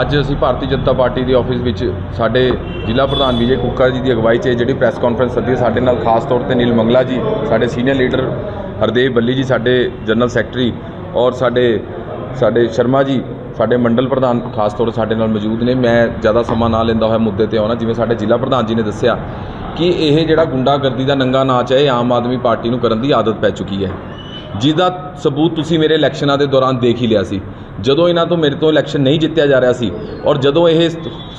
ਅੱਜ ਅਸੀਂ ਭਾਰਤੀ ਜਨਤਾ ਪਾਰਟੀ ਦੇ ਆਫਿਸ ਵਿੱਚ ਸਾਡੇ ਜ਼ਿਲ੍ਹਾ ਪ੍ਰਧਾਨ ਵਿਜੇ ਕੁੱਕਾ ਜੀ ਦੀ ਅਗਵਾਈ 'ਚ ਜਿਹੜੀ ਪ੍ਰੈਸ ਕਾਨਫਰੰਸ ਸੱਦੀ ਹੈ, ਸਾਡੇ ਨਾਲ ਖਾਸ ਤੌਰ ਤੇ ਨੀਲ ਮੰਗਲਾ ਜੀ, ਸਾਡੇ ਸੀਨੀਅਰ ਲੀਡਰ ਹਰਦੇਵ ਬੱਲੀ ਜੀ, ਸਾਡੇ ਜਨਰਲ ਸੈਕਟਰੀ ਔਰ ਸਾਡੇ ਸਾਡੇ ਸ਼ਰਮਾ ਜੀ, ਸਾਡੇ ਮੰਡਲ ਪ੍ਰਧਾਨ ਖਾਸ ਤੌਰ ਤੇ ਸਾਡੇ ਨਾਲ ਮੌਜੂਦ ਨੇ। ਮੈਂ ਜ਼ਿਆਦਾ ਸਮਾਂ ਨਾ ਲੈਂਦਾ ਹੋਇਆ ਮੁੱਦੇ ਤੇ ਆਉਣਾ, ਜਿਵੇਂ ਸਾਡੇ ਜ਼ਿਲ੍ਹਾ ਪ੍ਰਧਾਨ ਜੀ ਨੇ ਦੱਸਿਆ ਕਿ ਇਹ ਜਿਹੜਾ ਗੁੰਡਾਗਰਦੀ ਦਾ ਨੰਗਾ ਨਾਚ ਹੈ, ਇਹ ਆਮ ਆਦਮੀ ਪਾਰਟੀ ਨੂੰ ਕਰਨ ਦੀ ਆਦਤ ਪੈ ਚੁੱਕੀ ਹੈ। ਜਿਹਦਾ ਸਬੂਤ ਤੁਸੀਂ ਮੇਰੇ ਇਲੈਕਸ਼ਨਾਂ ਦੇ ਦੌਰਾਨ ਦੇਖ ਹੀ ਲਿਆ ਸੀ। ਜਦੋਂ ਇਹਨਾਂ ਤੋਂ ਮੇਰੇ ਤੋਂ ਇਲੈਕਸ਼ਨ ਨਹੀਂ ਜਿੱਤਿਆ ਜਾ ਰਿਹਾ ਸੀ ਔਰ ਜਦੋਂ ਇਹ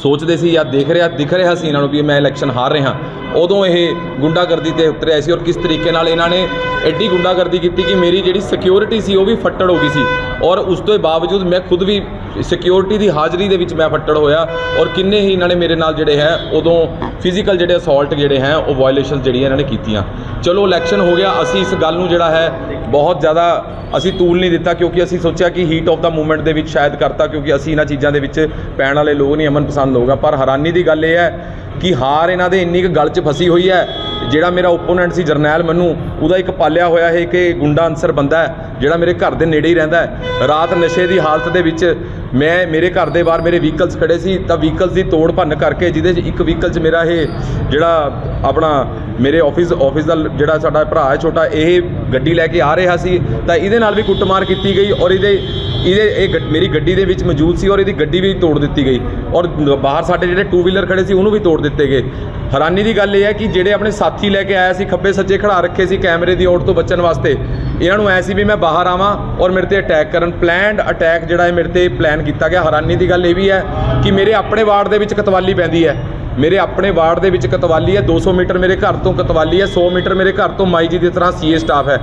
ਸੋਚਦੇ ਸੀ ਜਾਂ ਦੇਖ ਰਿਹਾ, ਦਿਖ ਰਿਹਾ ਸੀ ਇਹਨਾਂ ਨੂੰ ਵੀ ਮੈਂ ਇਲੈਕਸ਼ਨ ਹਾਰ ਰਿਹਾ, ਉਦੋਂ ਇਹ ਗੁੰਡਾਗਰਦੀ ਤੇ ਉਤਰਿਆ ਸੀ ਔਰ ਕਿਸ ਤਰੀਕੇ ਨਾਲ ਇਹਨਾਂ ਨੇ ਐਡੀ ਗੁੰਡਾਗਰਦੀ ਕੀਤੀ ਕਿ ਮੇਰੀ ਜਿਹੜੀ ਸਿਕਿਉਰਿਟੀ ਸੀ ਉਹ ਵੀ ਫੱਟੜ ਹੋ ਗਈ ਸੀ ਔਰ ਉਸ ਤੋਂ ਬਾਵਜੂਦ ਮੈਂ ਖੁਦ ਵੀ ਸਿਕਿਉਰਿਟੀ ਦੀ ਹਾਜ਼ਰੀ ਦੇ ਵਿੱਚ ਮੈਂ ਫੱਟੜ ਹੋਇਆ ਔਰ ਕਿੰਨੇ ਹੀ ਇਹਨਾਂ ਨੇ ਮੇਰੇ ਨਾਲ ਜਿਹੜੇ ਹੈ, ਉਦੋਂ ਫਿਜ਼ੀਕਲ ਜਿਹੜੇ ਅਸੌਲਟ ਜਿਹੜੇ ਹੈ, ਉਹ ਵਾਇਲੇਸ਼ਨ ਜਿਹੜੀਆਂ ਇਹਨਾਂ ਨੇ ਕੀਤੀਆਂ। ਚਲੋ ਇਲੈਕਸ਼ਨ ਹੋ ਗਿਆ, ਅਸੀਂ ਇਸ ਗੱਲ ਨੂੰ ਜਿਹੜਾ ਹੈ, ਬਹੁਤ ਜ਼ਿਆਦਾ ਅਸੀਂ ਤੂਲ ਨਹੀਂ ਦਿੱਤਾ ਕਿਉਂਕਿ ਅਸੀਂ ਸੋਚਿਆ ਕਿ ਹੀਟ ਆਫ ਦਾ ਮੂਵਮੈਂਟ ਦੇ ਵਿੱਚ ਸ਼ਾਇਦ ਕਰਤਾ ਕਿਉਂਕਿ ਅਸੀਂ ਇਹਨਾਂ ਚੀਜ਼ਾਂ ਦੇ ਵਿੱਚ ਪੈਣ ਵਾਲੇ ਲੋਕ ਨਹੀਂ ਅਮਨ ਪਸੰਦ ਲੋਕ ਆ। ਪਰ ਹੈਰਾਨੀ ਦੀ ਗੱਲ ਇਹ ਹੈ ਕਿ ਹਾਰ ਇਹਨਾਂ ਦੇ ਇੰਨੀ ਕੁ ਗਲ 'ਚ ਫਸੀ ਹੋਈ ਹੈ, ਜਿਹੜਾ ਮੇਰਾ ਓਪੋਨੈਂਟ ਸੀ ਜਰਨੈਲ ਮੰਨੂ, ਉਹਦਾ ਇੱਕ ਪਾਲਿਆ ਹੋਇਆ ਹੈ ਕਿ ਗੁੰਡਾ ਅਨਸਰ ਬੰਦਾ ਹੈ, ਜਿਹੜਾ ਮੇਰੇ ਘਰ ਦੇ ਨੇੜੇ ਹੀ ਰਹਿੰਦਾ ਹੈ। ਰਾਤ ਨਸ਼ੇ ਦੀ ਹਾਲਤ ਦੇ ਵਿੱਚ ਮੈਂ ਮੇਰੇ ਘਰ ਦੇ ਬਾਹਰ ਮੇਰੇ ਵਹੀਕਲਸ ਖੜੇ ਸੀ, ਤਾਂ ਵਹੀਕਲਸ ਦੀ ਤੋੜ ਭੰਨ ਕਰਕੇ ਜਿਹਦੇ 'ਚ ਇੱਕ ਵਹੀਕਲ 'ਚ ਮੇਰਾ ਇਹ ਜਿਹੜਾ ਆਪਣਾ ਮੇਰੇ ਆਫਿਸ ਆਫਿਸ ਦਾ ਜਿਹੜਾ ਸਾਡਾ ਭਰਾ ਹੈ ਛੋਟਾ, ਇਹ ਗੱਡੀ ਲੈ ਕੇ ਆ ਰਿਹਾ ਸੀ। ਤਾਂ ਇਹਦੇ ਨਾਲ ਵੀ ਕੁੱਟਮਾਰ ਕੀਤੀ ਗਈ ਔਰ ਇਹਦੇ ਇਹਦੇ ਇਹ ਗੱਡ- ਮੇਰੀ ਗੱਡੀ ਦੇ ਵਿੱਚ ਮੌਜੂਦ ਸੀ ਔਰ ਇਹਦੀ ਗੱਡੀ ਵੀ ਤੋੜ ਦਿੱਤੀ ਗਈ। ਔਰ ਬਾਹਰ ਸਾਡੇ ਜਿਹੜੇ ਟੂ ਵੀਲਰ ਖੜੇ ਸੀ, ਉਹਨੂੰ ਵੀ ਤੋੜ ਦਿੱਤੇ ਗਏ। ਹੈਰਾਨੀ ਦੀ ਗੱਲ ਇਹ ਹੈ ਕਿ ਜਿਹੜੇ ਆਪਣੇ ਸਾਥੀ ਲੈ ਕੇ ਆਇਆ ਸੀ, ਖੱਬੇ ਸੱਜੇ ਖੜਾ ਰੱਖੇ ਸੀ ਕੈਮਰੇ ਦੀ ਔੜ ਤੋਂ ਬਚਣ ਵਾਸਤੇ, ਇਹਨਾਂ ਨੂੰ ਐ ਸੀ ਵੀ ਮੈਂ ਬਾਹਰ ਆਵਾਂ ਔਰ ਮੇਰੇ ਤੇ ਅਟੈਕ ਕਰਨ ਪਲੈਨਡ ਅਟੈਕ ਜਿਹੜਾ ਹੈ ਮੇਰੇ ਤੇ ਪਲਾਨ ਕੀਤਾ ਗਿਆ। ਹੈਰਾਨੀ ਦੀ ਗੱਲ ਇਹ ਵੀ ਹੈ ਕਿ ਮੇਰੇ ਆਪਣੇ ਵਾਰਡ ਦੇ ਵਿੱਚ ਕਤਵਾਲੀ ਪੈਂਦੀ ਹੈ। ਮੇਰੇ ਆਪਣੇ ਵਾਰਡ ਦੇ ਵਿੱਚ ਕਤਵਾਲੀ ਹੈ 200 ਮੀਟਰ ਮੇਰੇ ਘਰ ਤੋਂ ਕਤਵਾਲੀ ਹੈ 100 ਮੀਟਰ ਮੇਰੇ ਘਰ ਤੋਂ ਮਾਈ ਜੀ ਦੀ ਤਰ੍ਹਾਂ ਸੀਏ ਸਟਾਫ ਹੈ।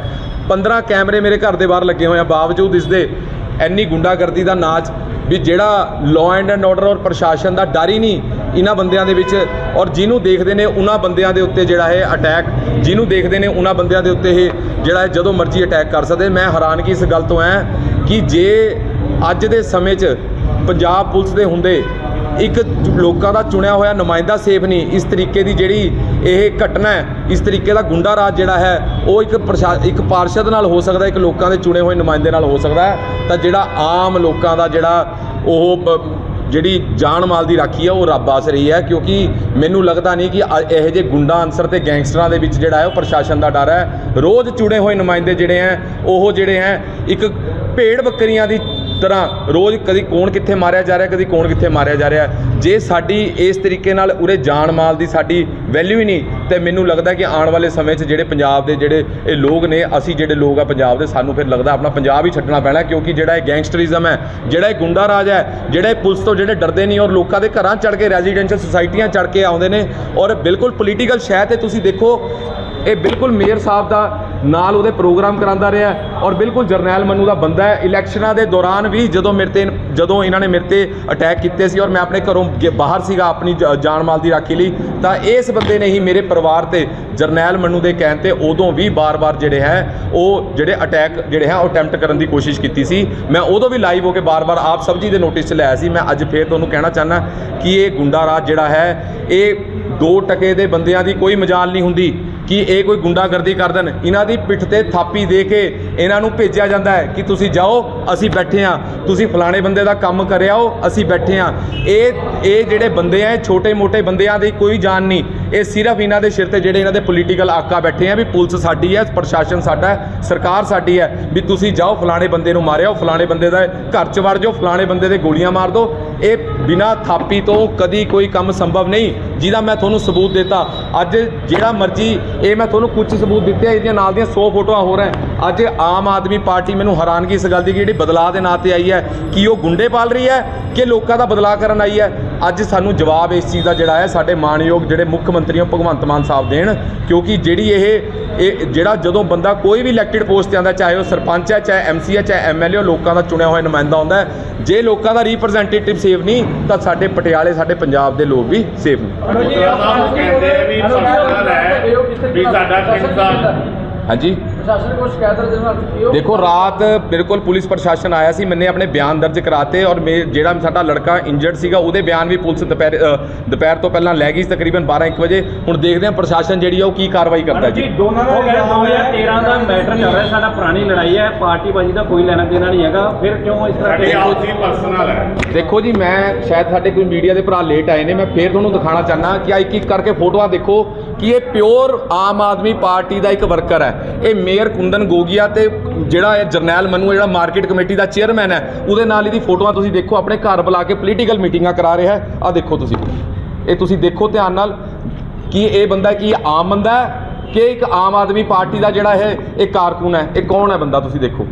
15 ਕੈਮਰੇ ਮੇਰੇ ਘਰ ਦੇ ਬਾਹਰ ਲੱਗੇ ਹੋਏ ਆ, ਬਾਵਜੂਦ ਇਸ ਦੇ ਇੰਨੀ ਗੁੰਡਾਗਰਦੀ ਦਾ ਨਾਚ ਵੀ ਜਿਹੜਾ ਲਾਅ ਐਂਡ ਆਰਡਰ ਔਰ ਪ੍ਰਸ਼ਾਸਨ ਦਾ ਡਰ ਹੀ ਨਹੀਂ ਇਹਨਾਂ ਬੰਦਿਆਂ ਦੇ ਵਿੱਚ। ਔਰ ਜਿਹਨੂੰ ਦੇਖਦੇ ਨੇ ਉਹਨਾਂ ਬੰਦਿਆਂ ਦੇ ਉੱਤੇ ਜਿਹੜਾ ਹੈ ਅਟੈਕ ਜਿਹਨੂੰ ਦੇਖਦੇ ਨੇ ਉਹਨਾਂ ਬੰਦਿਆਂ ਦੇ ਉੱਤੇ ਇਹ ਜਿਹੜਾ ਹੈ ਜਦੋਂ ਮਰਜ਼ੀ ਅਟੈਕ ਕਰ ਸਕਦੇ। ਮੈਂ ਹੈਰਾਨਗੀ ਇਸ ਗੱਲ ਤੋਂ ਐ ਕਿ ਜੇ ਅੱਜ ਦੇ ਸਮੇਂ 'ਚ ਪੰਜਾਬ ਪੁਲਿਸ ਦੇ ਹੁੰਦੇ ਇੱਕ ਲੋਕਾਂ ਦਾ ਚੁਣਿਆ ਹੋਇਆ ਨੁਮਾਇੰਦਾ ਸੇਫ ਨਹੀਂ, ਇਸ ਤਰੀਕੇ ਦੀ ਜਿਹੜੀ ਇਹ ਘਟਨਾ ਹੈ, ਇਸ ਤਰੀਕੇ ਦਾ ਗੁੰਡਾ ਰਾਜ ਜਿਹੜਾ ਹੈ, ਉਹ ਇੱਕ ਪ੍ਰਸ਼ਾ, ਇੱਕ ਪਾਰਸ਼ਦ ਨਾਲ ਹੋ ਸਕਦਾ, ਇੱਕ ਲੋਕਾਂ ਦੇ ਚੁਣੇ ਹੋਏ ਨੁਮਾਇੰਦੇ ਨਾਲ ਹੋ ਸਕਦਾ ਹੈ। ਤਾਂ ਜਿਹੜਾ ਆਮ ਲੋਕਾਂ ਦਾ ਜਿਹੜਾ ਉਹ ਜਿਹੜੀ ਜਾਨ ਮਾਲ ਦੀ ਰਾਖੀ ਹੈ ਉਹ ਰੱਬ ਆਸ ਰਹੀ ਹੈ, ਕਿਉਂਕਿ ਮੈਨੂੰ ਲੱਗਦਾ ਨਹੀਂ ਕਿ ਅ- ਇਹੋ ਜਿਹੇ ਗੁੰਡਾ ਅਨਸਰ ਤੇ ਗੈਂਗਸਟਰਾਂ ਦੇ ਵਿੱਚ ਜਿਹੜਾ ਹੈ, ਉਹ ਪ੍ਰਸ਼ਾਸਨ ਦਾ ਡਰ ਹੈ। ਰੋਜ਼ ਚੁਣੇ ਹੋਏ ਨੁਮਾਇੰਦੇ ਜਿਹੜੇ ਹੈ, ਉਹ ਜਿਹੜੇ ਹੈ, ਇੱਕ ਭੇਡ ਬੱਕਰੀਆਂ ਦੀ ਤਰ੍ਹਾਂ ਰੋਜ਼ ਕਦੀ ਕੌਣ ਕਿੱਥੇ ਮਾਰਿਆ ਜਾ ਰਿਹਾ, ਕਦੀ ਕੌਣ ਕਿੱਥੇ ਮਾਰਿਆ ਜਾ ਰਿਹਾ। ਜੇ ਸਾਡੀ ਇਸ ਤਰੀਕੇ ਨਾਲ ਉਰੇ ਜਾਨ ਮਾਲ ਦੀ ਸਾਡੀ ਵੈਲਿਊ ਹੀ ਨਹੀਂ, ਤੇ ਮੈਨੂੰ ਲੱਗਦਾ ਕਿ ਆਉਣ ਵਾਲੇ ਸਮੇਂ 'ਚ ਜਿਹੜੇ ਪੰਜਾਬ ਦੇ ਜਿਹੜੇ ਇਹ ਲੋਕ ਨੇ, ਅਸੀਂ ਜਿਹੜੇ ਲੋਕ ਆ ਪੰਜਾਬ ਦੇ, ਸਾਨੂੰ ਫਿਰ ਲੱਗਦਾ ਆਪਣਾ ਪੰਜਾਬ ਹੀ ਛੱਡਣਾ ਪੈਣਾ, ਕਿਉਂਕਿ ਜਿਹੜਾ ਇਹ ਗੈਂਗਸਟਰਿਜ਼ਮ ਹੈ, ਜਿਹੜਾ ਇਹ ਗੁੰਡਾ ਰਾਜ ਹੈ, ਜਿਹੜਾ ਇਹ ਪੁਲਿਸ ਤੋਂ ਜਿਹੜੇ ਡਰਦੇ ਨਹੀਂ, ਔਰ ਲੋਕਾਂ ਦੇ ਘਰਾਂ ਚੜ ਕੇ ਰੈਜ਼ੀਡੈਂਸ਼ੀਅਲ ਸੁਸਾਇਟੀਆਂ ਚੜ ਕੇ ਆਉਂਦੇ ਨੇ, ਔਰ ਬਿਲਕੁਲ ਪੋਲੀਟੀਕਲ ਸ਼ਹਿ ਤੇ ਤੁਸੀਂ ਦੇਖੋ, ਇਹ ਬਿਲਕੁਲ ਮੇਅਰ ਸਾਹਿਬ ਦਾ ਨਾਲ ਉਹਦੇ ਪ੍ਰੋਗਰਾਮ ਕਰਾਉਂਦਾ ਰਿਹਾ ਔਰ ਬਿਲਕੁਲ ਜਰਨੈਲ ਮੰਨੂ ਦਾ ਬੰਦਾ ਹੈ। ਇਲੈਕਸ਼ਨਾਂ ਦੇ ਦੌਰਾਨ ਵੀ ਜਦੋਂ ਮੇਰੇ ਤੇ ਜਦੋਂ ਇਹਨਾਂ ਨੇ ਮੇਰੇ ਤੇ ਅਟੈਕ ਕੀਤੇ ਸੀ ਔਰ ਮੈਂ ਆਪਣੇ ਘਰੋਂ ਗੇ- ਬਾਹਰ ਸੀਗਾ ਆਪਣੀ ਜ- ਜਾਨ ਮਾਲ ਦੀ ਰਾਖੀ ਲਈ, ਤਾਂ ਇਸ ਬੰਦੇ ਨੇ ਹੀ ਮੇਰੇ ਪਰਿਵਾਰ ਤੇ ਜਰਨੈਲ ਮੰਨੂ ਦੇ ਕਹਿਣ ਤੇ ਉਦੋਂ ਵੀ ਬਾਰ-ਬਾਰ ਜਿਹੜੇ ਹੈ, ਉਹ ਜਿਹੜੇ ਅਟੈਕ ਜਿਹੜੇ ਹੈ, ਉਹ ਅਟੈਂਪਟ ਕਰਨ ਦੀ ਕੋਸ਼ਿਸ਼ ਕੀਤੀ ਸੀ। ਮੈਂ ਉਦੋਂ ਵੀ ਲਾਈਵ ਹੋ ਕੇ ਬਾਰ-ਬਾਰ ਆਪ ਸਭ ਜੀ ਦੇ ਨੋਟਿਸ 'ਚ ਲਿਆਇਆ ਸੀ। ਮੈਂ ਅੱਜ ਫੇਰ ਤੁਹਾਨੂੰ ਕਹਿਣਾ ਚਾਹੁੰਦਾ ਕਿ ਇਹ ਗੁੰਡਾ ਰਾਜ ਜਿਹੜਾ ਹੈ, ਇਹ ਦੋ ਟਕੇ ਦੇ ਬੰਦਿਆਂ ਦੀ ਕੋਈ ਮਜਾਲ ਨਹੀਂ ਹੁੰਦੀ। ਕਿ ਇਹ ਕੋਈ ਗੁੰਡਾਗਰਦੀ ਕਰ ਦੇਣ ਇਹਨਾਂ ਦੀ ਪਿੱਠ ਤੇ ਥਾਪੀ ਦੇ ਕੇ ਇਹਨਾਂ ਨੂੰ ਭੇਜਿਆ ਜਾਂਦਾ ਹੈ ਕਿ ਤੁਸੀਂ ਜਾਓ, ਅਸੀਂ ਬੈਠੇ ਹਾਂ। ਤੁਸੀਂ ਫਲਾਣੇ ਬੰਦੇ ਦਾ ਕੰਮ ਕਰਿਆਓ ਅਸੀਂ ਬੈਠੇ ਹਾਂ। ਇਹ ਇਹ ਜਿਹੜੇ ਬੰਦੇ ਆ ਛੋਟੇ-ਮੋਟੇ ਬੰਦਿਆਂ ਦੀ ਕੋਈ ਜਾਨ ਨਹੀਂ। ਇਹ ਸਿਰਫ ਇਹਨਾਂ ਦੇ ਸਿਰ ਤੇ ਜਿਹੜੇ ਇਹਨਾਂ ਦੇ ਪੋਲੀਟੀਕਲ ਆਕਾ ਬੈਠੇ ਆ ਵੀ ਪੁਲਿਸ ਸਾਡੀ ਹੈ, ਪ੍ਰਸ਼ਾਸਨ ਸਾਡਾ ਹੈ, ਸਰਕਾਰ ਸਾਡੀ ਹੈ, ਵੀ ਤੁਸੀਂ ਜਾਓ, ਫਲਾਣੇ ਬੰਦੇ ਨੂੰ ਮਾਰਿਓ ਫਲਾਣੇ ਬੰਦੇ ਦਾ ਘਰ ਚ ਵੜ ਜਾਓ, ਫਲਾਣੇ ਬੰਦੇ ਦੇ ਗੋਲੀਆਂ ਮਾਰ ਦਿਓ ਇਹ ਬਿਨਾ ਥਾਪੀ ਤੋਂ ਕਦੀ ਕੋਈ ਕੰਮ ਸੰਭਵ ਨਹੀਂ। ਜਿਹਦਾ ਮੈਂ ਤੁਹਾਨੂੰ ਸਬੂਤ ਦਿੱਤਾ। ਅੱਜ ਜਿਹੜਾ ਮਰਜ਼ੀ, ਇਹ ਮੈਂ ਤੁਹਾਨੂੰ ਕੁਝ ਸਬੂਤ ਦਿੱਤੇ ਇਹਦੀਆਂ ਨਾਲ ਦੀਆਂ 100 ਫੋਟੋਆਂ ਹੋਰ ਹੈ। ਅੱਜ ਆਮ ਆਦਮੀ ਪਾਰਟੀ ਮੈਨੂੰ ਹੈਰਾਨਗੀ ਇਸ ਗੱਲ ਦੀ ਕਿ ਜਿਹੜੀ ਬਦਲਾਅ ਦੇ ਨਾਂ ਤੇ ਆਈ ਹੈ, ਕਿ ਉਹ ਗੁੰਡੇ ਪਾਲ ਰਹੀ ਹੈ ਕਿ ਲੋਕਾਂ ਦਾ ਬਦਲਾਅ ਕਰਨ ਆਈ ਹੈ? ਅੱਜ ਸਾਨੂੰ ਜਵਾਬ ਇਸ ਚੀਜ਼ ਦਾ ਜਿਹੜਾ ਹੈ ਸਾਡੇ ਮਾਨਯੋਗ ਜਿਹੜੇ ਮੁੱਖ ਮੰਤਰੀ ਉਹ ਭਗਵੰਤ ਮਾਨ ਸਾਹਿਬ ਦੇਣ ਕਿਉਂਕਿ ਜਿਹੜੀ ਇਹ ਇਹ ਜਿਹੜਾ ਜਦੋਂ ਬੰਦਾ ਕੋਈ ਵੀ ਇਲੈਕਟਿਡ ਪੋਸਟ ਤੇ ਆਉਂਦਾ ਚਾਹੇ ਉਹ ਸਰਪੰਚ ਹੈ ਚਾਹੇ ਐਮਸੀ ਹੈ ਚਾਹੇ ਐਮਐਲਏ ਲੋਕਾਂ ਦਾ ਚੁਣਿਆ ਹੋਇਆ ਨੁਮਾਇੰਦਾ ਹੁੰਦਾ ਹੈ। ਜੇ ਲੋਕਾਂ ਦਾ ਰਿਪਰੈਜ਼ੈਂਟੇਟਿਵ ਸੇਫ ਨਹੀਂ ਤਾਂ ਸਾਡੇ ਪਟਿਆਲੇ ਸਾਡੇ ਪੰਜਾਬ ਦੇ ਲੋਕ ਵੀ ਸੇਫ ਨਹੀਂ। ਹਾਂਜੀ। ਪ੍ਰਸ਼ਾਸਨ ਕੋਲ ਸ਼ਿਕਾਇਤ ਦਰਜ ਨਾਲ ਕੀਤੀ ਉਹ ਦੇਖੋ ਰਾਤ ਬਿਲਕੁਲ ਪੁਲਿਸ ਪ੍ਰਸ਼ਾਸਨ ਆਇਆ ਸੀ ਮੈਨੇ ਆਪਣੇ ਬਿਆਨ ਦਰਜ ਕਰਾਤੇ ਔਰ ਮੇ ਜਿਹੜਾ ਸਾਡਾ ਲੜਕਾ ਇੰਜਰਡ ਸੀਗਾ ਉਹਦੇ ਬਿਆਨ ਵੀ ਪੁਲਿਸ ਦੁਪਹਿਰ ਦੁਪਹਿਰ ਤੋਂ ਪਹਿਲਾਂ ਲੈ ਗਈ ਸੀ ਤਕਰੀਬਨ 12 1 ਵਜੇ। ਹੁਣ ਦੇਖਦੇ ਹਾਂ ਪ੍ਰਸ਼ਾਸਨ ਜਿਹੜੀ ਆ ਉਹ ਕੀ ਕਾਰਵਾਈ ਕਰਦਾ ਜੀ। ਦੋਨਾਂ ਦਾ ਇਲਜ਼ਾਮ ਹੈ 2013 ਦਾ ਮੈਟਰ ਚੱਲ ਰਿਹਾ ਸਾਡਾ ਪੁਰਾਣੀ ਲੜਾਈ ਹੈ ਪਾਰਟੀਬਾਜ਼ੀ ਦਾ ਕੋਈ ਲੈਣਾ ਦੇਣਾ ਨਹੀਂ ਹੈਗਾ। ਫਿਰ ਕਿਉਂ ਇਸ ਤਰ੍ਹਾਂ ਦੇਖੋ ਜੀ ਪਰਸਨਲ ਹੈ। ਦੇਖੋ ਜੀ ਮੈਂ ਸ਼ਾਇਦ ਸਾਡੇ ਕੋਈ ਮੀਡੀਆ ਦੇ ਭਰਾ ਲੇਟ ਆਏ ਨੇ ਮੈਂ ਫੇਰ ਤੁਹਾਨੂੰ ਦਿਖਾਣਾ ਚਾਹਨਾ ਕਿ ਆ ਇੱਕ ਇੱਕ ਕਰਕੇ ਫੋਟੋਆਂ ਦੇਖੋ ਕਿ ਇਹ ਪਿਓਰ ਆਮ ਆਦਮੀ ਪਾਰਟੀ ਦਾ ਇੱਕ ਵਰਕਰ ਹੈ। ਇਹ ਮੇਅਰ ਕੁੰਦਨ ਗੋਗੀਆ ਤੇ ਜਿਹੜਾ ਇਹ ਜਰਨੈਲ ਮਨੂ ਹੈ, ਜਿਹੜਾ ਮਾਰਕੀਟ ਕਮੇਟੀ ਦਾ ਚੇਅਰਮੈਨ ਹੈ ਉਹਦੇ ਨਾਲ ਇਹਦੀ ਫੋਟੋਆਂ ਤੁਸੀਂ ਦੇਖੋ ਆਪਣੇ ਘਰ ਬੁਲਾ ਕੇ ਪੋਲੀਟੀਕਲ ਮੀਟਿੰਗਾਂ ਕਰਾ ਰਿਹਾ ਹੈ। ਆ ਦੇਖੋ ਤੁਸੀਂ। ਇਹ ਤੁਸੀਂ ਦੇਖੋ ਧਿਆਨ ਨਾਲ ਕਿ ਇਹ ਬੰਦਾ ਕੀ ਆਮ ਬੰਦਾ ਹੈ ਕਿ ਇੱਕ ਆਮ ਆਦਮੀ ਪਾਰਟੀ ਦਾ ਜਿਹੜਾ ਹੈ ਇਹ ਕਾਰਕੂਨ ਹੈ। ਇਹ ਕੌਣ ਹੈ ਬੰਦਾ ਤੁਸੀਂ ਦੇਖੋ।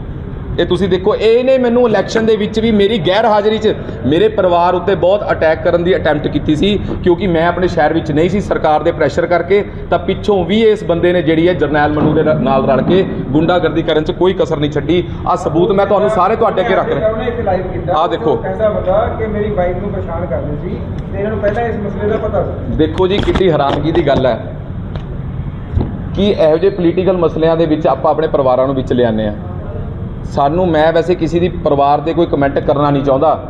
ਇਹ ਤੁਸੀਂ ਦੇਖੋ ਇਹਨੇ ਮੈਨੂੰ ਇਲੈਕਸ਼ਨ ਦੇ ਵਿੱਚ ਵੀ ਮੇਰੀ ਗੈਰ ਹਾਜ਼ਰੀ 'ਚ ਮੇਰੇ ਪਰਿਵਾਰ ਉੱਤੇ ਬਹੁਤ ਅਟੈਕ ਕਰਨ ਦੀ ਅਟੈਂਪਟ ਕੀਤੀ ਸੀ ਕਿਉਂਕਿ ਮੈਂ ਆਪਣੇ ਸ਼ਹਿਰ ਵਿੱਚ ਨਹੀਂ ਸੀ ਸਰਕਾਰ ਦੇ ਪ੍ਰੈਸ਼ਰ ਕਰਕੇ ਤਾਂ ਪਿੱਛੋਂ ਵੀ ਇਸ ਬੰਦੇ ਨੇ ਜਿਹੜੀ ਹੈ ਜਰਨੈਲ ਮਨੂ ਦੇ ਨਾਲ ਰਲ ਕੇ ਗੁੰਡਾਗਰਦੀ ਕਰਨ 'ਚ ਕੋਈ ਕਸਰ ਨਹੀਂ ਛੱਡੀ। ਆ ਸਬੂਤ ਮੈਂ ਤੁਹਾਨੂੰ ਸਾਰੇ ਤੁਹਾਡੇ ਅੱਗੇ ਰੱਖ ਰਿਹਾ। ਆਹ ਦੇਖੋ। ਕਹਿੰਦਾ ਬੰਦਾ ਕਿ ਮੇਰੀ ਵਾਈਫ ਨੂੰ ਪਰੇਸ਼ਾਨ ਕਰਦੇ ਸੀ ਤੇ ਇਹਨਾਂ ਨੂੰ ਪਹਿਲਾਂ ਇਸ ਮਸਲੇ ਦਾ ਪਤਾ ਸੀ। ਦੇਖੋ ਜੀ ਕਿੰਨੀ ਹੈਰਾਨਗੀ ਦੀ ਗੱਲ ਹੈ ਕਿ ਇਹੋ ਜਿਹੇ ਪੋਲੀਟੀਕਲ ਮਸਲਿਆਂ ਦੇ ਵਿੱਚ ਆਪਾਂ ਆਪਣੇ ਪਰਿਵਾਰਾਂ ਨੂੰ ਵਿੱਚ ਲਿਆਉਂਦੇ ਆ ਸਾਨੂੰ ਮੈਂ ਵੈਸੇ ਕਿਸੇ ਦੀ ਪਰਿਵਾਰ 'ਤੇ ਕੋਈ ਕਮੈਂਟ ਕਰਨਾ ਨਹੀਂ ਚਾਹੁੰਦਾ।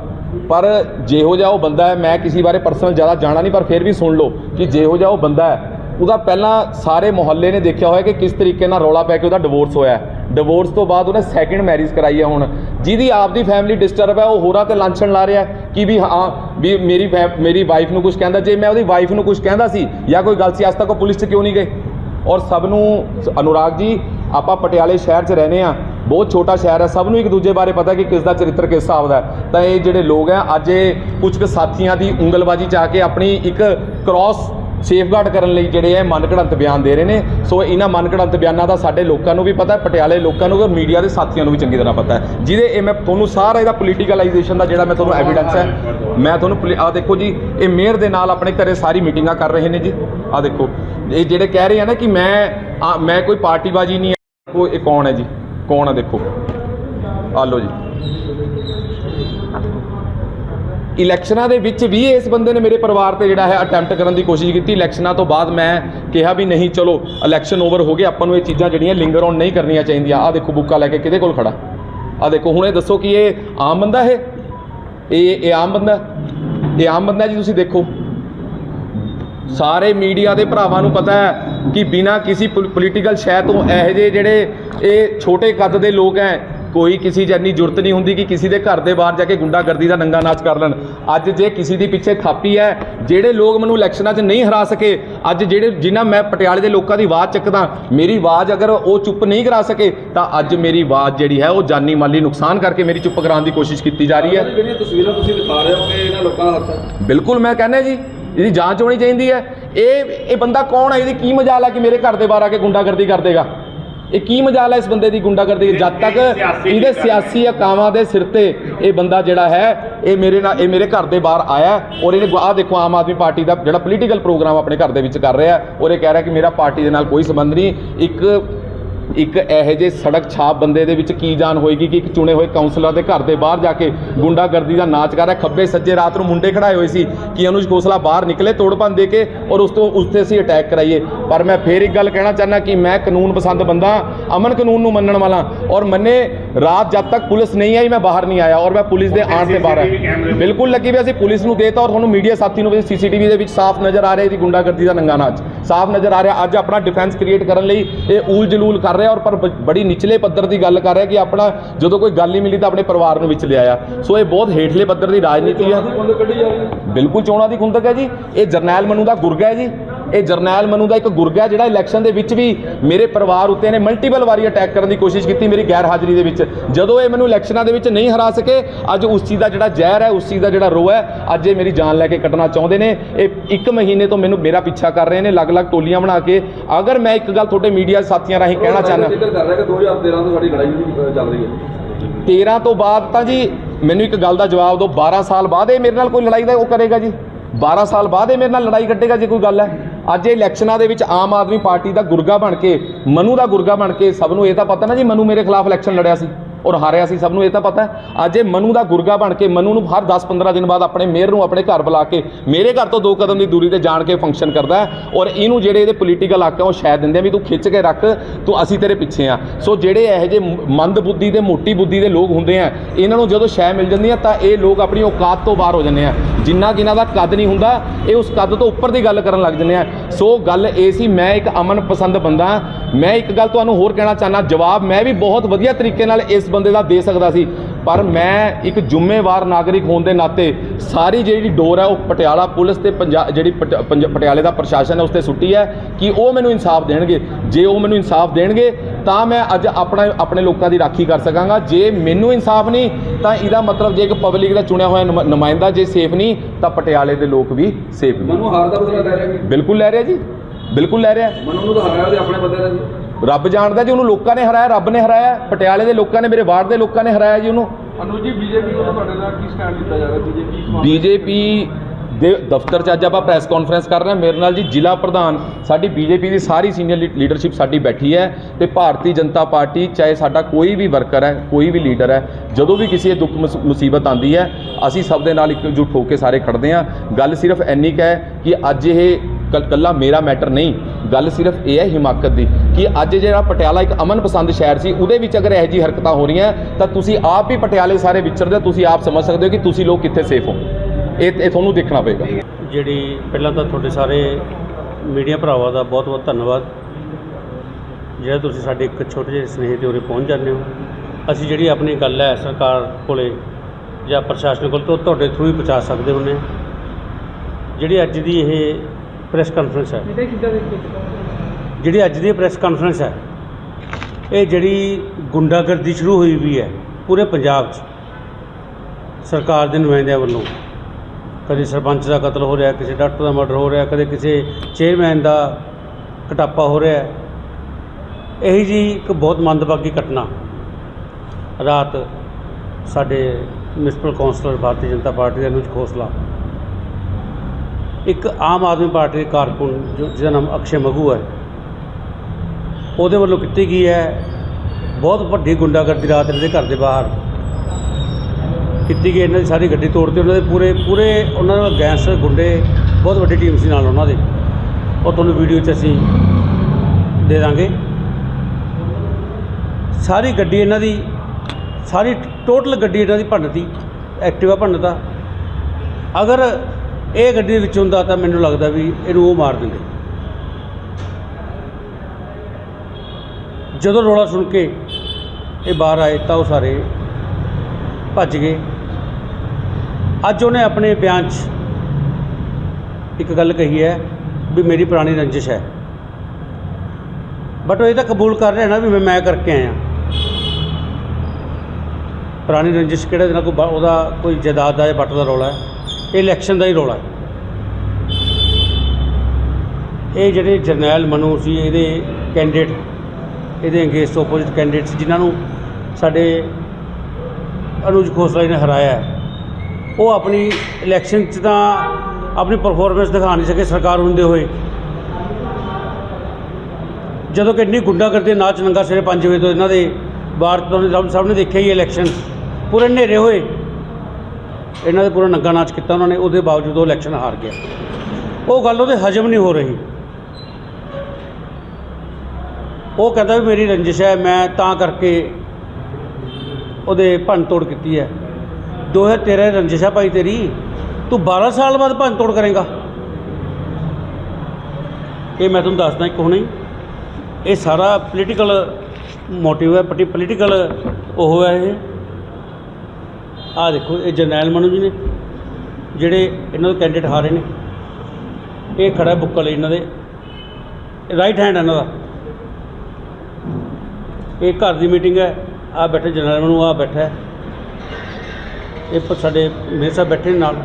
ਪਰ ਜਿਹੋ ਜਿਹਾ ਉਹ ਬੰਦਾ ਹੈ, ਮੈਂ ਕਿਸੇ ਬਾਰੇ ਪਰਸਨਲ ਜ਼ਿਆਦਾ ਜਾਣਾ ਨਹੀਂ, ਪਰ ਫਿਰ ਵੀ ਸੁਣ ਲਓ ਕਿ ਜਿਹੋ ਜਿਹਾ ਉਹ ਬੰਦਾ ਹੈ, ਉਹਦਾ ਪਹਿਲਾਂ ਸਾਰੇ ਮੁਹੱਲੇ ਨੇ ਦੇਖਿਆ ਹੋਇਆ ਕਿ ਕਿਸ ਤਰੀਕੇ ਨਾਲ ਰੌਲਾ ਪੈ ਕੇ ਉਹਦਾ ਡਿਵੋਰਸ ਹੋਇਆ ਡਿਵੋਰਸ ਤੋਂ ਬਾਅਦ ਉਹਨੇ ਸੈਕਿੰਡ ਮੈਰਿਜ ਕਰਾਈ ਹੈ ਹੁਣ। ਜਿਹਦੀ ਆਪਦੀ ਫੈਮਿਲੀ ਡਿਸਟਰਬ ਹੈ, ਉਹ ਹੋਰਾਂ ਤੇ ਲਾਂਛਣ ਲਾ ਰਿਹਾ ਕਿ ਵੀ ਹਾਂ, ਵੀ ਮੇਰੀ ਫੈ- ਮੇਰੀ ਵਾਈਫ ਨੂੰ ਕੁਝ ਕਹਿੰਦਾ, ਜੇ ਮੈਂ ਉਹਦੀ ਵਾਈਫ ਨੂੰ ਕੁਝ ਕਹਿੰਦਾ ਸੀ ਜਾਂ ਕੋਈ ਗੱਲ ਸੀ, ਅੱਜ ਤੱਕ ਉਹ ਪੁਲਿਸ 'ਚ ਕਿਉਂ ਨਹੀਂ ਗਏ? ਔਰ ਸਭ ਨੂੰ, ਅਨੁਰਾਗ ਜੀ, ਆਪਾਂ ਪਟਿਆਲੇ ਸ਼ਹਿਰ 'ਚ ਰਹਨੇ ਆ ਬਹੁਤ ਛੋਟਾ ਸ਼ਹਿਰ ਹੈ, ਸਭ ਨੂੰ ਇੱਕ ਦੂਜੇ ਬਾਰੇ ਪਤਾ ਕਿ ਕਿਸ ਦਾ ਚਰਿੱਤਰ ਕਿਸ ਹਿਸਾਬ ਦਾ ਤਾਂ ਇਹ ਜਿਹੜੇ ਲੋਕ ਹੈ, ਅੱਜ ਇਹ ਕੁਝ ਕੁ ਸਾਥੀਆਂ ਦੀ ਉਂਗਲਬਾਜੀ ਚ ਆ ਕੇ ਆਪਣੀ ਇੱਕ ਕ੍ਰਾਸ ਸੇਫਗਾਰਡ ਕਰਨ ਲਈ ਜਿਹੜੇ ਹੈ ਮਨ ਘੜੰਤ ਬਿਆਨ ਦੇ ਰਹੇ ਨੇ। ਸੋ ਇਹਨਾਂ ਮਨ ਘੜੰਤ ਬਿਆਨਾਂ ਦਾ ਸਾਡੇ ਲੋਕਾਂ ਨੂੰ ਵੀ ਪਤਾ ਹੈ, ਪਟਿਆਲੇ ਲੋਕਾਂ ਨੂੰ ਔਰ ਮੀਡੀਆ ਦੇ ਸਾਥੀਆਂ ਨੂੰ ਵੀ ਚੰਗੀ ਤਰ੍ਹਾਂ ਪਤਾ ਹੈ। ਜਿਹਦੇ ਇਹ ਮੈਂ ਤੁਹਾਨੂੰ ਸਾਰਾ ਇਹਦਾ ਪੋਲੀਟੀਕਲਾਈਜੇਸ਼ਨ ਦਾ ਜਿਹੜਾ ਮੈਂ ਤੁਹਾਨੂੰ ਐਵੀਡੈਂਸ ਹੈ, ਮੈਂ ਤੁਹਾਨੂੰ ਆ ਦੇਖੋ ਜੀ, ਇਹ ਮੇਅਰ ਦੇ ਨਾਲ ਆਪਣੇ ਘਰੇ ਸਾਰੀ ਮੀਟਿੰਗਾਂ ਕਰ ਰਹੇ ਨੇ ਜੀ। ਆ ਦੇਖੋ, ਇਹ ਜਿਹੜੇ ਕਹਿ ਰਹੇ ਆ ਨਾ ਕਿ ਮੈਂ ਮੈਂ ਕੋਈ ਪਾਰਟੀਬਾਜ਼ੀ ਨਹੀਂ ਹੈ ਇਹ ਕੌਣ ਹੈ ਜੀ? ਕੌਣ ਆ ਦੇਖੋ? ਆ ਲਓ ਜੀ। ਇਲੈਕਸ਼ਨਾਂ ਦੇ ਵਿੱਚ ਵੀ ਇਸ ਬੰਦੇ ਨੇ ਮੇਰੇ ਪਰਿਵਾਰ ਤੇ ਜਿਹੜਾ ਹੈ ਅਟੈਂਪਟ ਕਰਨ ਦੀ ਕੋਸ਼ਿਸ਼ ਕੀਤੀ। ਇਲੈਕਸ਼ਨਾਂ ਤੋਂ ਬਾਅਦ ਮੈਂ ਕਿਹਾ ਵੀ ਨਹੀਂ, ਚਲੋ, ਇਲੈਕਸ਼ਨ ਓਵਰ ਹੋ ਗਏ, ਆਪਾਂ ਨੂੰ ਇਹ ਚੀਜ਼ਾਂ ਜਿਹੜੀਆਂ ਲਿੰਗਰ ਔਨ ਨਹੀਂ ਕਰਨੀਆਂ ਚਾਹੀਦੀਆਂ। ਆ ਦੇਖੋ, ਬੁੱਕਾ ਲੈ ਕੇ ਕਿਹਦੇ ਕੋਲ ਖੜਾ? ਆ ਦੇਖੋ, ਹੁਣ ਇਹ ਦੱਸੋ ਕਿ ਇਹ ਆਮ ਬੰਦਾ ਹੈ? ਇਹ ਇਹ ਆਮ ਬੰਦਾ ਇਹ ਆਮ ਬੰਦਾ ਜੀ, ਤੁਸੀਂ ਦੇਖੋ। ਸਾਰੇ ਮੀਡੀਆ ਦੇ ਭਰਾਵਾਂ ਨੂੰ ਪਤਾ ਹੈ ਕਿ ਬਿਨਾਂ ਕਿਸੇ ਪੋਲੀਟੀਕਲ ਸ਼ੈ ਤੋਂ ਇਹੋ ਜਿਹੇ ਜਿਹੜੇ ਇਹ ਛੋਟੇ ਕੱਦ ਦੇ ਲੋਕ ਹੈ ਕੋਈ ਕਿਸੇ ਇੰਨੀ ਜ਼ਰੂਰਤ ਨਹੀਂ ਹੁੰਦੀ ਕਿ ਕਿਸੇ ਦੇ ਘਰ ਦੇ ਬਾਹਰ ਜਾ ਕੇ ਗੁੰਡਾਗਰਦੀ ਦਾ ਨੰਗਾ ਨਾਚ ਕਰ ਲੈਣ। ਅੱਜ ਜੇ ਕਿਸੇ ਦੀ ਪਿੱਛੇ ਥਾਪੀ ਹੈ ਜਿਹੜੇ ਲੋਕ ਮੈਨੂੰ ਇਲੈਕਸ਼ਨਾਂ 'ਚ ਨਹੀਂ ਹਰਾ ਸਕੇ ਅੱਜ ਜਿਹੜੇ ਜਿਨ੍ਹਾਂ ਮੈਂ ਪਟਿਆਲੇ ਦੇ ਲੋਕਾਂ ਦੀ ਆਵਾਜ਼ ਚੱਕਦਾ ਮੇਰੀ ਆਵਾਜ਼ ਅਗਰ ਉਹ ਚੁੱਪ ਨਹੀਂ ਕਰਾ ਸਕੇ ਤਾਂ ਅੱਜ ਮੇਰੀ ਆਵਾਜ਼ ਜਿਹੜੀ ਹੈ ਉਹ ਜਾਨੀ ਮਾਲੀ ਨੁਕਸਾਨ ਕਰਕੇ ਮੇਰੀ ਚੁੱਪ ਕਰਾਉਣ ਦੀ ਕੋਸ਼ਿਸ਼ ਕੀਤੀ ਜਾ ਰਹੀ ਹੈ। ਜਿਹੜੀਆਂ ਤਸਵੀਰਾਂ ਤੁਸੀਂ ਦਿਖਾ ਰਹੇ ਹੋ ਕਿ ਇਹਨਾਂ ਲੋਕਾਂ ਦਾ ਹੱਥ ਹੈ। ਬਿਲਕੁਲ ਮੈਂ ਕਹਿੰਦਾ ਜੀ ਇਹਦੀ ਜਾਂਚ ਹੋਣੀ ਚਾਹੀਦੀ ਹੈ। ਇਹ ਇਹ ਬੰਦਾ ਕੌਣ ਹੈ? ਇਹਦੀ ਕੀ ਮਜਾਲ ਹੈ ਕਿ ਮੇਰੇ ਘਰ ਦੇ ਬਾਹਰ ਆ ਕੇ ਗੁੰਡਾਗਰਦੀ ਕਰ ਦੇਗਾ ਇਹ ਕੀ ਮਜਾਲ ਹੈ ਇਸ ਬੰਦੇ ਦੀ ਗੁੰਡਾਗਰਦੀ? ਜਦ ਤੱਕ ਇਹਦੇ ਸਿਆਸੀ ਅਕਾਵਾਂ ਦੇ ਸਿਰ ਤੇ ਇਹ ਬੰਦਾ ਜਿਹੜਾ ਹੈ ਇਹ ਮੇਰੇ ਨਾਲ ਇਹ ਮੇਰੇ ਘਰ ਦੇ ਬਾਹਰ ਆਇਆ ਔਰ ਇਹਨੇ ਆਹ ਦੇਖੋ ਆਮ ਆਦਮੀ ਪਾਰਟੀ ਦਾ ਜਿਹੜਾ ਪੋਲੀਟੀਕਲ ਪ੍ਰੋਗਰਾਮ ਆਪਣੇ ਘਰ ਦੇ ਵਿੱਚ ਕਰ ਰਿਹਾ ਔਰ ਇਹ ਕਹਿ ਰਿਹਾ ਕਿ ਮੇਰਾ ਪਾਰਟੀ ਦੇ ਨਾਲ ਕੋਈ ਸੰਬੰਧ ਨਹੀਂ। ਇੱਕ ਇੱਕ ਇਹੋ ਜਿਹੇ ਸੜਕ ਛਾਪ ਬੰਦੇ ਦੇ ਵਿੱਚ ਕੀ ਜਾਨ ਹੋਏਗੀ ਕਿ ਇੱਕ ਚੁਣੇ ਹੋਏ ਕਾਉਂਸਲਰ ਦੇ ਘਰ ਦੇ ਬਾਹਰ ਜਾ ਕੇ ਗੁੰਡਾਗਰਦੀ ਦਾ ਨਾਚ ਕਰ ਰਿਹਾ, ਖੱਬੇ ਸੱਜੇ ਰਾਤ ਨੂੰ ਮੁੰਡੇ ਖੜਾਏ ਹੋਏ ਸੀ, ਕਿ ਅਨੁਜ ਖੋਸਲਾ ਬਾਹਰ ਨਿਕਲੇ ਤੋੜਪਨ ਦੇ ਕੇ ਔਰ ਉਸ ਤੋਂ, ਉਸ ਤੇ ਅਸੀਂ ਅਟੈਕ ਕਰਾਈਏ। ਪਰ ਮੈਂ ਫੇਰ ਇੱਕ ਗੱਲ ਕਹਿਣਾ ਚਾਹੁੰਦਾ ਕਿ ਮੈਂ ਕਾਨੂੰਨ ਪਸੰਦ ਬੰਦਾ, ਅਮਨ ਕਾਨੂੰਨ ਨੂੰ ਮੰਨਣ ਵਾਲਾ ਔਰ ਮੰਨੇ ਰਾਤ ਜਦ ਤੱਕ ਪੁਲਿਸ ਨਹੀਂ ਆਈ ਮੈਂ ਬਾਹਰ ਨਹੀਂ ਆਇਆ ਔਰ ਮੈਂ ਪੁਲਿਸ ਦੇ ਆਉਣ ਤੇ ਬਾਹਰ ਆਇਆ ਬਿਲਕੁਲ ਲੱਗੀ ਵੀ ਅਸੀਂ ਪੁਲਿਸ ਨੂੰ ਦੇਤਾ ਔਰ ਤੁਹਾਨੂੰ ਮੀਡੀਆ ਸਾਥੀ ਨੂੰ ਵੀ ਸੀਸੀਟੀਵੀ ਦੇ ਵਿੱਚ ਸਾਫ਼ ਨਜ਼ਰ ਆ ਰਿਹਾ ਇਹਦੀ ਗੁੰਡਾਗਰਦੀ ਦਾ ਨੰਗਾ ਨਾਚ ਸਾਫ਼ ਨਜ਼ਰ ਆ ਰਿਹਾ ਅੱਜ ਆਪਣਾ ਡਿਫੈਂਸ ਕ੍ਰੀਏਟ ਕਰਨ ਲਈ ਇਹ ਊਲ ਜਲੂਲ ਕਰ ਰਿਹਾ ਔਰ ਪਰ ਬੜੀ ਨਿਚਲੇ ਪੱਧਰ ਦੀ ਗੱਲ ਕਰ ਰਿਹਾ ਕਿ ਆਪਣਾ ਜਦੋਂ ਕੋਈ ਗੱਲ ਨਹੀਂ ਮਿਲੀ ਤਾਂ ਆਪਣੇ ਪਰਿਵਾਰ ਨੂੰ ਵਿੱਚ ਲਿਆਇਆ ਸੋ ਇਹ ਬਹੁਤ ਹੇਠਲੇ ਪੱਧਰ ਦੀ ਰਾਜਨੀਤੀ ਹੈ ਬਿਲਕੁਲ ਚੋਣਾਂ ਦੀ ਖੁੰਦਕ ਹੈ ਜੀ ਇਹ ਜਰਨੈਲ ਮਨੂ ਦਾ ਗੁਰਗਾ ਹੈ ਜੀ ਇਹ ਜਰਨੈਲ ਮਨੂ ਦਾ ਇੱਕ ਗੁਰਗਾ ਹੈ ਜਿਹੜਾ ਇਲੈਕਸ਼ਨ ਦੇ ਵਿੱਚ ਵੀ ਮੇਰੇ ਪਰਿਵਾਰ ਉੱਤੇ ਨੇ ਮਲਟੀਪਲ ਵਾਰੀ ਅਟੈਕ ਕਰਨ ਦੀ ਕੋਸ਼ਿਸ਼ ਕੀਤੀ ਮੇਰੀ ਗੈਰ ਹਾਜ਼ਰੀ ਦੇ ਵਿੱਚ। ਜਦੋਂ ਇਹ ਮੈਨੂੰ ਇਲੈਕਸ਼ਨਾਂ ਦੇ ਵਿੱਚ ਨਹੀਂ ਹਰਾ ਸਕੇ ਅੱਜ ਉਸ ਚੀਜ਼ ਦਾ ਜਿਹੜਾ ਜ਼ਹਿਰ ਹੈ ਉਸ ਚੀਜ਼ ਦਾ ਜਿਹੜਾ ਰੋਹ ਹੈ ਅੱਜ ਇਹ ਮੇਰੀ ਜਾਨ ਲੈ ਕੇ ਕੱਟਣਾ ਚਾਹੁੰਦੇ ਨੇ। ਇਹ ਇੱਕ ਮਹੀਨੇ ਤੋਂ ਮੈਨੂੰ ਮੇਰਾ ਪਿੱਛਾ ਕਰ ਰਹੇ ਨੇ ਅਲੱਗ-ਅਲੱਗ ਟੋਲੀਆਂ ਬਣਾ ਕੇ। ਅਗਰ ਮੈਂ ਇੱਕ ਗੱਲ ਤੁਹਾਡੇ ਮੀਡੀਆ ਸਾਥੀਆਂ ਰਾਹੀਂ ਕਹਿਣਾ ਚਾਹੁੰਦਾ ਜ਼ਿਕਰ ਕਰ ਰਿਹਾ ਕਿ 2013 ਤੋਂ ਸਾਡੀ ਲੜਾਈ ਚੱਲ ਰਹੀ ਹੈ। 13 ਤੋਂ ਬਾਅਦ ਤਾਂ ਜੀ ਮੈਨੂੰ ਇੱਕ ਗੱਲ ਦਾ ਜਵਾਬ ਦਿਓ 12 ਸਾਲ ਬਾਅਦ ਇਹ ਮੇਰੇ ਨਾਲ ਕੋਈ ਲੜਾਈ ਦਾ ਉਹ ਕਰੇਗਾ ਜੀ। 12 ਸਾਲ ਬਾਅਦ ਇਹ ਮੇਰੇ ਨਾਲ ਲੜਾਈ ਕੱਢੇਗਾ ਜੇ ਕੋਈ ਗੱਲ ਹੈ। ਅੱਜ ਇਲੈਕਸ਼ਨਾਂ ਦੇ ਵਿੱਚ ਆਮ ਆਦਮੀ ਪਾਰਟੀ ਦਾ ਗੁਰਗਾ ਬਣ ਕੇ, ਮਨੂ ਦਾ ਗੁਰਗਾ ਬਣ ਕੇ ਸਭ ਨੂੰ ਇਹ ਤਾਂ ਪਤਾ ਨਾ ਜੀ ਮਨੂ ਮੇਰੇ ਖਿਲਾਫ ਇਲੈਕਸ਼ਨ ਲੜਿਆ ਸੀ। ਔਰ ਹਾਰਿਆ ਸੀ, ਸਭ ਨੂੰ ਇਹ ਤਾਂ ਪਤਾ ਅੱਜ ਇਹ ਮਨੂ ਦਾ ਗੁਰਗਾ ਬਣ ਕੇ ਮਨੂ ਨੂੰ ਹਰ 10-15 ਦਿਨ ਬਾਅਦ ਆਪਣੇ ਮੇਅਰ ਨੂੰ ਆਪਣੇ ਘਰ ਬੁਲਾ ਕੇ ਮੇਰੇ ਘਰ ਤੋਂ ਦੋ ਕਦਮ ਦੀ ਦੂਰੀ ਤੇ ਜਾਣ ਕੇ ਫੰਕਸ਼ਨ ਕਰਦਾ ਔਰ ਇਹਨੂੰ ਜਿਹੜੇ ਇਹਦੇ ਪੋਲੀਟੀਕਲ ਹੱਕ ਆ ਉਹ ਸ਼ਾਇਦ ਦਿੰਦੇ ਆ ਵੀ ਤੂੰ ਖਿੱਚ ਕੇ ਰੱਖ, ਤੂੰ ਅਸੀਂ ਤੇਰੇ ਪਿੱਛੇ ਆ। ਸੋ ਜਿਹੜੇ ਇਹੋ ਜਿਹੇ ਮੰਦ ਬੁੱਧੀ ਤੇ ਮੋਟੀ ਬੁੱਧੀ ਦੇ ਲੋਕ ਹੁੰਦੇ ਆ, ਇਹਨਾਂ ਨੂੰ ਜਦੋਂ ਸ਼ੈ ਮਿਲ ਜਾਂਦੀ ਆ ਤਾਂ ਇਹ ਲੋਕ ਆਪਣੀ ਔਕਾਤ ਤੋਂ ਬਾਹਰ ਹੋ ਜਾਂਦੇ ਆ। ਜਿੰਨਾ ਕਿ ਇਹਨਾਂ ਦਾ ਕੱਦ ਨਹੀਂ ਹੁੰਦਾ, ਇਹ ਉਸ ਕੱਦ ਤੋਂ ਉੱਪਰ ਦੀ ਗੱਲ ਕਰਨ ਲੱਗ ਜਾਂਦੇ ਆ। ਸੋ ਗੱਲ ਇਹ ਸੀ, ਮੈਂ ਇੱਕ ਅਮਨ ਪਸੰਦ ਬੰਦਾ, ਮੈਂ ਇੱਕ ਗੱਲ ਤੁਹਾਨੂੰ ਹੋਰ ਕਹਿਣਾ ਚਾਹਨਾ ਜਵਾਬ ਮੈਂ ਵੀ ਬਹੁਤ ਵਧੀਆ ਤਰੀਕੇ ਨਾਲ ਇਸ ਬੰਦੇ ਦਾ ਦੇ ਸਕਦਾ ਸੀ। ਪਰ ਮੈਂ ਇੱਕ ਜ਼ਿੰਮੇਵਾਰ ਨਾਗਰਿਕ ਹੋਣ ਦੇ ਨਾਤੇ ਸਾਰੀ ਜਿਹੜੀ ਡੋਰ ਹੈ ਉਹ ਪਟਿਆਲਾ ਪੁਲਿਸ ਤੇ ਪੰਜਾਬ ਜਿਹੜੀ ਪਟਿਆਲੇ ਦਾ ਪ੍ਰਸ਼ਾਸਨ ਹੈ ਉਸ ਤੇ ਸੁੱਟੀ ਹੈ ਕਿ ਉਹ ਮੈਨੂੰ ਇਨਸਾਫ ਦੇਣਗੇ। ਜੇ ਉਹ ਮੈਨੂੰ ਇਨਸਾਫ ਦੇਣਗੇ ਤਾਂ ਮੈਂ ਅੱਜ ਆਪਣਾ ਆਪਣੇ ਲੋਕਾਂ ਦੀ ਰਾਖੀ ਕਰ ਸਕਾਂਗਾ। ਜੇ ਮੈਨੂੰ ਇਨਸਾਫ ਨਹੀਂ ਤਾਂ ਇਹਦਾ ਮਤਲਬ ਜੇ ਇੱਕ ਪਬਲਿਕ ਦਾ ਚੁਣਿਆ ਹੋਇਆ ਨੁਮਾ- ਨੁਮਾਇੰਦਾ ਜੇ ਸੇਫ ਨਹੀਂ ਤਾਂ ਪਟਿਆਲੇ ਦੇ ਲੋਕ ਵੀ ਸੇਫ ਨਹੀਂ। ਮਨੂ ਹਾਰ ਦਾ ਬਦਲਾ ਲੈ ਰਿਹਾ ਬਿਲਕੁਲ ਲੈ ਰਿਹਾ ਜੀ। ਬਿਲਕੁਲ ਲੈ ਰਿਹਾ। ਮਨੂ ਨੂੰ ਤਾਂ ਹਰਾਇਆ ਉਹਦੇ ਆਪਣੇ ਬੰਦੇ ਦਾ ਜੀ। ਰੱਬ ਜਾਣਦਾ ਜੀ ਉਹਨੂੰ ਲੋਕਾਂ ਨੇ ਹਰਾਇਆ ਰੱਬ ਨੇ ਹਰਾਇਆ ਪਟਿਆਲੇ ਦੇ ਲੋਕਾਂ ਨੇ ਮੇਰੇ ਵਾਰਡ ਦੇ ਲੋਕਾਂ ਨੇ ਹਰਾਇਆ ਜੀ ਉਹਨੂੰ। ਅਨੁਜ ਜੀ ਬੀਜੇਪੀ ਵੱਲੋਂ ਤੁਹਾਡੇ ਨਾਲ ਕੀ ਸਟੈਂਡ ਲਿੱਤਾ ਜਾ ਰਿਹਾ? ਬੀਜੇਪੀ ਬੀਜੇਪੀ ਦੇ ਦਫ਼ਤਰ 'ਚ ਅੱਜ ਆਪਾਂ ਪ੍ਰੈਸ ਕਾਨਫਰੰਸ ਕਰ ਰਹੇ ਹਾਂ। ਮੇਰੇ ਨਾਲ ਜੀ ਜ਼ਿਲ੍ਹਾ ਪ੍ਰਧਾਨ ਸਾਡੀ ਬੀਜੇਪੀ ਦੀ ਸਾਰੀ ਸੀਨੀਅਰ ਲੀਡਰਸ਼ਿਪ ਸਾਡੀ ਬੈਠੀ ਹੈ ਤੇ ਭਾਰਤੀ ਜਨਤਾ ਪਾਰਟੀ ਚਾਹੇ ਸਾਡਾ ਕੋਈ ਵੀ ਵਰਕਰ ਹੈ ਕੋਈ ਵੀ ਲੀਡਰ ਹੈ ਜਦੋਂ ਵੀ ਕਿਸੇ ਦੁੱਖ ਮੁਸ- ਮੁਸੀਬਤ ਆਂਦੀ ਹੈ ਅਸੀਂ ਸਭ ਦੇ ਨਾਲ ਇਕਜੁੱਟ ਹੋ ਕੇ ਸਾਰੇ ਖੜਦੇ ਹਾਂ। ਗੱਲ ਸਿਰਫ ਇੰਨੀ ਹੈ ਕਿ ਅੱਜ ਇਹ ਕੱਲ- ਕੱਲਾ ਮੇਰਾ ਮੈਟਰ ਨਹੀਂ। ਗੱਲ ਸਿਰਫ ਇਹ ਹੈ ਹਿਮਾਕਤ ਦੀ ਕਿ ਅੱਜ ਜਿਹੜਾ ਪਟਿਆਲਾ ਇੱਕ ਅਮਨ ਪਸੰਦ ਸ਼ਹਿਰ ਸੀ, ਉਹਦੇ ਵਿੱਚ ਅਗਰ ਇਹੋ ਜਿਹੀ ਹਰਕਤਾਂ ਹੋ ਰਹੀਆਂ, ਤਾਂ ਤੁਸੀਂ ਆਪ ਹੀ ਪਟਿਆਲੇ ਸਾਰੇ ਵਿਚਰਦੇ ਤੁਸੀਂ ਆਪ ਸਮਝ ਸਕਦੇ ਹੋ ਕਿ ਤੁਸੀਂ ਲੋਕ ਕਿੱਥੇ ਸੇਫ ਹੋ। ਇਹ ਇਹ ਤੁਹਾਨੂੰ ਦੇਖਣਾ ਪਏਗਾ। ਜਿਹੜੀ ਪਹਿਲਾਂ ਤਾਂ ਤੁਹਾਡੇ ਸਾਰੇ ਮੀਡੀਆ ਭਰਾਵਾਂ ਦਾ ਬਹੁਤ ਬਹੁਤ ਧੰਨਵਾਦ। ਜਿਹੜਾ ਤੁਸੀਂ ਸਾਡੇ ਇੱਕ ਛੋਟੇ ਜਿਹੇ ਸਨੇਹ ਤੇ ਉਰੇ ਪਹੁੰਚ ਜਾਂਦੇ ਹੋ। ਅਸੀਂ ਜਿਹੜੀ ਆਪਣੀ ਗੱਲ ਹੈ ਸਰਕਾਰ ਕੋਲੇ ਜਾਂ ਪ੍ਰਸ਼ਾਸਨ ਕੋਲ ਤੋਂ ਤੁਹਾਡੇ ਥਰੂ ਹੀ ਪਹੁੰਚਾ ਸਕਦੇ ਹੁੰਦੇ ਹਾਂ। ਜਿਹੜੀ ਅੱਜ ਦੀ ਇਹ ਪ੍ਰੈਸ ਕਾਨਫਰੰਸ ਹੈ। ਜਿਹੜੀ ਅੱਜ ਦੀ ਪ੍ਰੈਸ ਕਾਨਫਰੰਸ ਹੈ ਇਹ ਜਿਹੜੀ ਗੁੰਡਾਗਰਦੀ ਸ਼ੁਰੂ ਹੋਈ ਵੀ ਹੈ ਪੂਰੇ ਪੰਜਾਬ 'ਚ। ਸਰਕਾਰ ਦੇ ਨੁਮਾਇੰਦਿਆਂ ਵੱਲੋਂ ਕਦੇ ਸਰਪੰਚ ਦਾ ਕਤਲ ਹੋ ਰਿਹਾ ਕਿਸੇ ਡਾਕਟਰ ਦਾ ਮਰਡਰ ਹੋ ਰਿਹਾ ਕਦੇ ਕਿਸੇ ਚੇਅਰਮੈਨ ਦਾ ਕਟਾਪਾ ਹੋ ਰਿਹਾ। ਇਹੀ ਜੀ ਇੱਕ ਬਹੁਤ ਮੰਦਭਾਗੀ ਘਟਨਾ। ਰਾਤ ਸਾਡੇ municipal councillor Bharatiya Janata Party ਦੇ ਅਨੁਜ ਖੋਸਲਾ ਇੱਕ ਆਮ ਆਦਮੀ ਪਾਰਟੀ ਦੇ ਕਾਰਕੁਨ ਜੋ ਜਿਹਦਾ ਨਾਮ ਅਕਸ਼ੇ ਮਗੂ ਹੈ। ਉਹਦੇ ਵੱਲੋਂ ਕੀਤੀ ਗਈ ਹੈ ਬਹੁਤ ਵੱਡੀ ਗੁੰਡਾਗਰਦੀ ਰਾਤ ਇਹਨਾਂ ਦੇ ਘਰ ਦੇ ਬਾਹਰ। ਕੀਤੀ ਗਈ ਇਹਨਾਂ ਦੀ ਸਾਰੀ ਗੱਡੀ ਤੋੜਤੀ ਉਹਨਾਂ ਦੇ ਪੂਰੇ ਪੂਰੇ ਉਹਨਾਂ ਦਾ ਗੈਂਗਸਟਰ ਗੁੰਡੇ ਬਹੁਤ ਵੱਡੀ ਟੀਮ ਸੀ ਨਾਲ ਉਹਨਾਂ ਦੇ। ਉਹ ਤੁਹਾਨੂੰ ਵੀਡੀਓ 'ਚ ਅਸੀਂ ਦੇ ਦਾਂਗੇ। ਸਾਰੀ ਗੱਡੀ ਇਹਨਾਂ ਦੀ ਸਾਰੀ ਟੋਟਲ ਗੱਡੀ ਇਹਨਾਂ ਦੀ ਭੰਨਤੀ, ਐਕਟਿਵਾ ਭੰਨਤਾ। ਅਗਰ ਇਹ ਗੱਡੀ ਦੇ ਵਿੱਚ ਹੁੰਦਾ ਤਾਂ ਮੈਨੂੰ ਲੱਗਦਾ ਵੀ ਇਹਨੂੰ ਉਹ ਮਾਰ ਦਿੰਦੇ। ਜਦੋਂ ਰੋਲਾ ਸੁਣ ਕੇ ਇਹ ਬਾਹਰ ਆਏ ਤਾਂ ਉਹ ਸਾਰੇ ਭੱਜ ਗਏ। ਅੱਜ ਉਹਨੇ ਆਪਣੇ ਬਿਆਨ 'ਚ ਇੱਕ ਗੱਲ ਕਹੀ ਹੈ ਵੀ ਮੇਰੀ ਪੁਰਾਣੀ ਰੰਜਿਸ਼ ਹੈ। ਬਟ ਉਹ ਇਹ ਤਾਂ ਕਬੂਲ ਕਰ ਰਿਹਾ ਨਾ ਵੀ ਮੈਂ ਮੈਂ ਕਰਕੇ ਆਇਆ। ਪੁਰਾਣੀ ਰੰਜਿਸ਼ ਕਿਹੜਾ ਦਿਨਾਂ ਕੋਈ ਉਹਦਾ ਕੋਈ ਜਾਇਦਾਦ ਦਾ ਜਾਂ ਬੱਟ ਦਾ ਰੌਲਾ ਹੈ? ਇਲੈਕਸ਼ਨ ਦਾ ਹੀ ਰੌਲਾ ਹੈ। ਇਹ ਜਿਹੜੇ ਜਰਨੈਲ ਮਨੂ ਸੀ, ਇਹਦੇ ਕੈਂਡੀਡੇਟ, ਇਹਦੇ ਅਗੇਂਸਟ ਆਪੋਜ਼ਿਟ ਕੈਂਡੀਡੇਟ ਸੀ, ਜਿਨ੍ਹਾਂ ਨੂੰ ਸਾਡੇ ਅਨੁਜ ਖੋਸਲਾ ਜੀ ਨੇ ਹਰਾਇਆ ਉਹ ਆਪਣੀ ਇਲੈਕਸ਼ਨ 'ਚ ਤਾਂ ਆਪਣੀ ਪਰਫਾਰਮੈਂਸ ਦਿਖਾ ਨਹੀਂ ਸਕੇ, ਸਰਕਾਰ ਹੁੰਦੇ ਹੋਏ। ਜਦੋਂ ਕਿ ਇੰਨੀ ਗੁੰਡਾਗਰਦੀ ਨਾਚ ਨੰਗਾ ਸਵੇਰੇ 5 ਵਜੇ ਤੋਂ ਇਹਨਾਂ ਦੇ ਬਾਹਰ ਤੋਂ ਸਭ ਸਭ ਨੇ ਦੇਖਿਆ ਹੀ ਇਲੈਕਸ਼ਨ ਪੂਰੇ ਹਨੇਰੇ ਹੋਏ। ਇਹਨਾਂ ਦੇ ਪੂਰਾ ਨੰਗਾ ਨਾਚ ਕੀਤਾ ਉਹਨਾਂ ਨੇ, ਉਹਦੇ ਬਾਵਜੂਦ ਉਹ ਇਲੈਕਸ਼ਨ ਹਾਰ ਗਿਆ। ਉਹ ਗੱਲ ਉਹਦੇ ਹਜਮ ਨਹੀਂ ਹੋ ਰਹੀ। ਉਹ ਕਹਿੰਦਾ ਵੀ ਮੇਰੀ ਰੰਜਿਸ਼ ਹੈ, ਮੈਂ ਤਾਂ ਕਰਕੇ ਉਹਦੇ ਭੰਨ ਤੋੜ ਕੀਤੀ ਹੈ। 2013 ਦੀ ਰੰਜਿਸ਼ ਹੈ ਭਾਈ ਤੇਰੀ, ਤੂੰ 12 ਸਾਲ ਬਾਅਦ ਭੰਨ ਤੋੜ ਕਰੇਗਾ। ਇਹ ਮੈਂ ਤੁਹਾਨੂੰ ਦੱਸਦਾ ਇੱਕ ਹੁਣੇ ਇਹ ਸਾਰਾ ਪੋਲੀਟੀਕਲ ਮੋਟਿਵ ਹੈ ਪਟੀ ਪੋਲੀਟੀਕਲ ਉਹ ਹੈ ਇਹ। ਆਹ ਦੇਖੋ, ਇਹ ਜਰਨੈਲ ਮਨੂ ਜੀ ਨੇ, ਜਿਹੜੇ ਇਹਨਾਂ ਦੇ ਕੈਂਡੀਡੇਟ ਹਾਰੇ ਨੇ। ਇਹ ਖੜਾ ਬੁੱਕਲ ਇਹਨਾਂ ਦੇ। ਰਾਈਟ ਹੈਂਡ ਇਹਨਾਂ ਦਾ। ਇਹ ਘਰ ਦੀ ਮੀਟਿੰਗ ਹੈ। ਆ ਬੈਠੇ ਜਨਰਲ ਮਨੂ ਆ ਬੈਠਾ ਇਹ ਪ- ਸਾਡੇ ਮੇਰੇ ਸਾਹਿਬ ਬੈਠੇ ਨੇ ਨਾਲ।